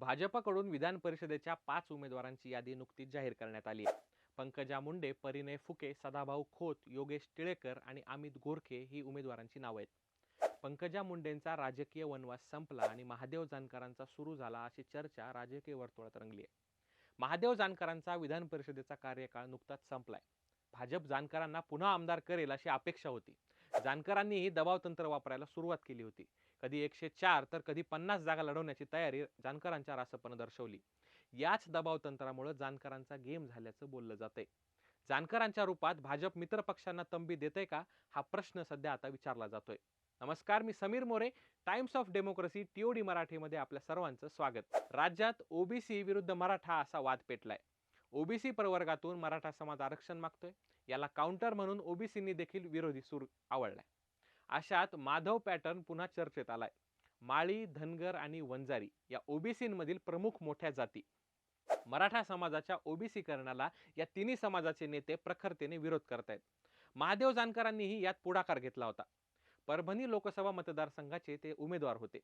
भाजपकडून विधान परिषदेच्या पाच उमेदवारांची यादी नुकतीच जाहीर करण्यात आली आहे. पंकजा मुंडे परिणय फुके सदाभाऊ खोत योगेश टिळेकर आणि अमित गोरखे ही उमेदवारांची नावं आहेत. पंकजा मुंडेंचा राजकीय वनवास संपला आणि महादेव जानकरांचा सुरू झाला अशी चर्चा राजकीय वर्तुळात रंगली आहे. महादेव जानकरांचा विधान परिषदेचा कार्यकाळ नुकताच संपलाय. भाजप जानकरांना पुन्हा आमदार करेल अशी अपेक्षा होती. जानकरांनीही दबाव तंत्र वापरायला सुरुवात केली होती. कधी एकशे चार तर कधी पन्नास जागा लढवण्याची तयारी जानकरांच्या रासपनं दर्शवली. याच दबाव तंत्रामुळे जानकरांचा गेम झाल्याचं बोललं जातंय. जानकरांच्या रूपात भाजप मित्र पक्षांना तंबी देते का? हा प्रश्न सध्या आता विचारला जातोय. नमस्कार मी Sameer More Times of Democracy TOD मराठीमध्ये आपल्या सर्वांचं स्वागत. राज्यात ओबीसी विरुद्ध मराठा असा वाद पेटलाय. ओबीसी प्रवर्गातून मराठा समाज आरक्षण मागतोय. याला काउंटर म्हणून ओबीसींनी देखील विरोधी सूर आवडलाय. अशात माधव पॅटर्न पुन्हा चर्चेत आलाय. माळी धनगर आणि वंजारी या ओबीसींमधील प्रमुख मोठ्या जाती. मराठा समाजाच्या ओबीसीकरणाला या तिन्ही समाजाचे नेते प्रखरतेने विरोध करतायत. महादेव जानकरांनीही यात पुढाकार घेतला होता. परभणी लोकसभा मतदारसंघाचे ते उमेदवार होते.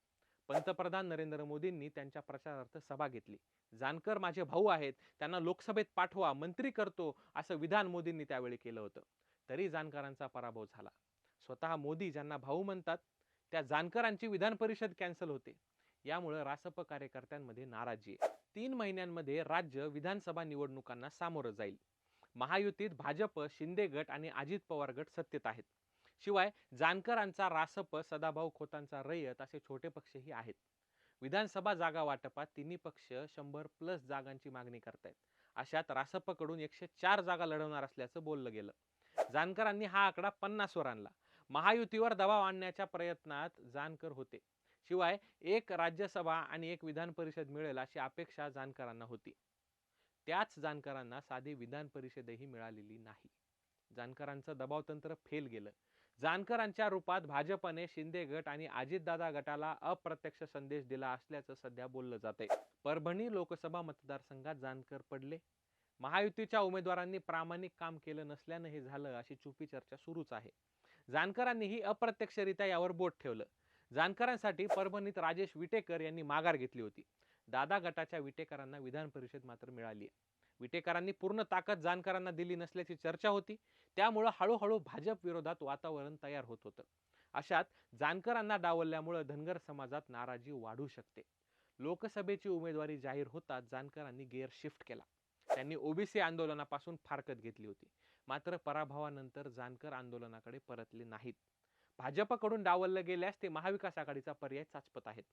पंतप्रधान नरेंद्र मोदींनी त्यांच्या प्रचारार्थ सभा घेतली. जानकर माझे भाऊ आहेत त्यांना लोकसभेत पाठवा मंत्री करतो असं विधान मोदींनी त्यावेळी केलं होतं. तरी जानकरांचा पराभव झाला. स्वतः मोदी ज्यांना भाऊ म्हणतात त्या जानकरांची विधान परिषद कॅन्सल होते. यामुळे रासप कार्यकर्त्यांमध्ये नाराजी आहे. तीन महिन्यांमध्ये राज्य विधानसभा निवडणुकांना सामोरं जाईल. महायुतीत भाजप शिंदे गट आणि अजित पवार गट सत्तेत आहेत. शिवाय जानकरांचा रासप सदाभाऊ खोतांचा रयत असे छोटे पक्षही आहेत. विधानसभा जागा वाटपात तिन्ही पक्ष शंभर प्लस जागांची मागणी करतायत. अशात रासपकडून एकशे चार जागा लढवणार असल्याचं बोललं गेलं. जानकरांनी हा आकडा पन्नासवर आणला. महायुतीवर दबाव आणण्याच्या प्रयत्नात जानकर होते. शिवाय एक राज्यसभा आणि एक विधान परिषद मिळेल अशी अपेक्षा जानकरांना होती. त्याच जानकरांना साधी विधान परिषदही मिळालेली नाही. जानकरांचं दबावतंत्र फेल गेलं. जानकरांच्या रूपात भाजपने शिंदे गट आणि अजितदादा गटाला अप्रत्यक्ष संदेश दिला असल्याचं सध्या बोललं जाते परभणी लोकसभा मतदारसंघात जानकर पडले. महायुतीच्या उमेदवारांनी प्रामाणिक काम केलं नसल्यानं हे झालं अशी चुपी चर्चा सुरूच आहे. जानकरांनीही अप्रत्यक्षरित्या यावर बोट ठेवलं. जानकरांसाठी परभणीत राजेश विटेकर यांनी माघार घेतली होती. दादा गटाच्या विटेकरांना विधान परिषद मात्र मिळाली आहे विटेकरांनी पूर्ण ताकद जानकरांना दिली नसल्याची चर्चा होती. त्यामुळं हळूहळू भाजप विरोधात वातावरण तयार होत होतं. अशात जानकरांना डावलल्यामुळं धनगर समाजात नाराजी वाढू शकते. लोकसभेची उमेदवारी जाहीर होताच जानकरांनी गेअर शिफ्ट केला. त्यांनी ओबीसी आंदोलनापासून फारकत घेतली होती. मात्र पराभवानंतर जानकर आंदोलनाकडे परतले नाहीत. भाजपकडून डावललं गेल्यास ते महाविकास आघाडीचा पर्याय चाचपत आहेत.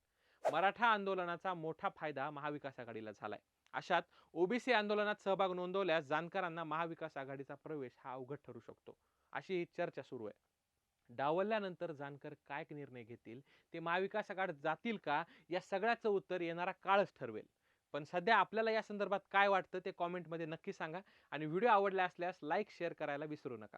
मराठा आंदोलनाचा मोठा फायदा महाविकास आघाडीला झालाय. अशात ओबीसी आंदोलनात सहभाग नोंदवल्यास जानकरांना महाविकास आघाडीचा प्रवेश हा अवघड ठरू शकतो. अशी ही चर्चा सुरू आहे. डावलल्यानंतर जानकर काय निर्णय घेतील? ते महाविकास आघाडीत जातील का? या सगळ्याचं उत्तर येणारा काळच ठरवेल. पण सध्या आपल्याला या संदर्भात काय वाटतं ते कॉमेंटमध्ये नक्की सांगा आणि व्हिडिओ आवडला असल्यास लाईक शेअर करायला विसरू नका.